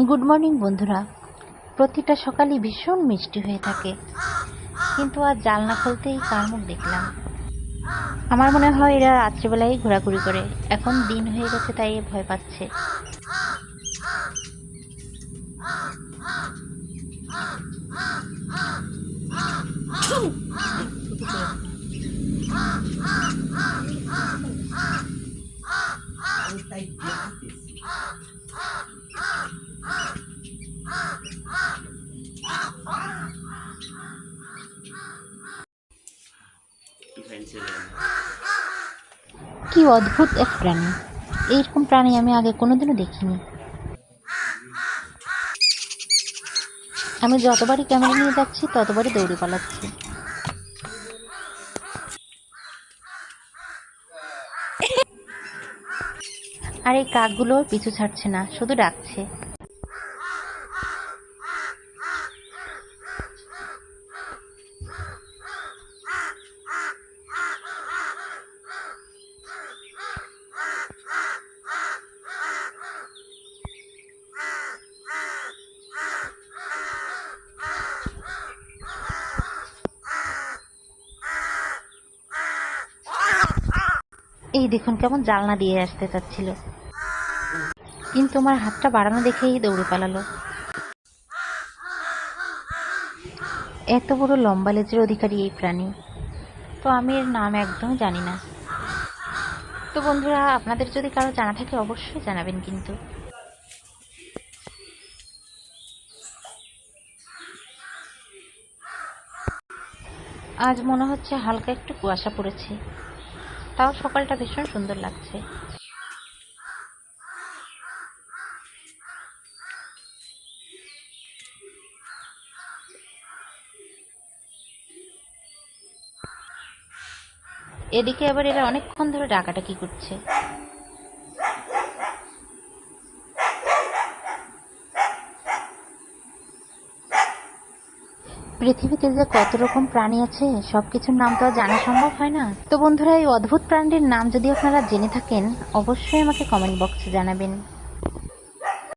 Good morning বন্ধুরা। প্রতিটা সকালই ভীষণ মিষ্টি হয়ে থাকে। কিন্তু আজ জানলা খুলতেই কার মুখ দেখলাম? আমার মনে হয় এরা রাত্রিবেলায় ঘোরাঘুরি করে। এখন দিন হয়ে গেছে, তাই ভয় পাচ্ছে। কি অদ্ভুত এক প্রাণী। এইরকম প্রাণী আমি আগে কোনোদিনও দেখিনি। আমি যতবারই ক্যামেরা নিয়ে যাচ্ছি, ততবারই দৌড়ে পালাচ্ছি। আর এই কাকগুলো পিছু ছাড়ছে না, শুধু ডাকছে। এই দেখুন কেমন জালনা দিয়ে আসতে চাচ্ছিল। কিন্তু আমার হাতটা বাড়ানো দেখেই দৌড়ে পালালো। এত বড় লম্বা লেজের অধিকারী এই প্রাণী। তো আমি এর নাম একদম জানি না। তো বন্ধুরা, আপনাদের যদি কারও জানা থাকে অবশ্যই জানাবেন কিন্তু। আজ মনে হচ্ছে হালকা একটু কুয়াশা পড়েছে। তাও সকালটা ভীষণ সুন্দর লাগছে। এদিকে আবার এরা অনেকক্ষণ ধরে ডাকাটাকি করছে। পৃথিবীতে যে কত রকম প্রাণী আছে সব কিছুর নাম তো জানা সম্ভব হয় না। তো বন্ধুরা, এই অদ্ভুত প্রাণীর নাম যদি আপনারা জেনে থাকেন, অবশ্যই আমাকে কমেন্ট বক্সে জানাবেন।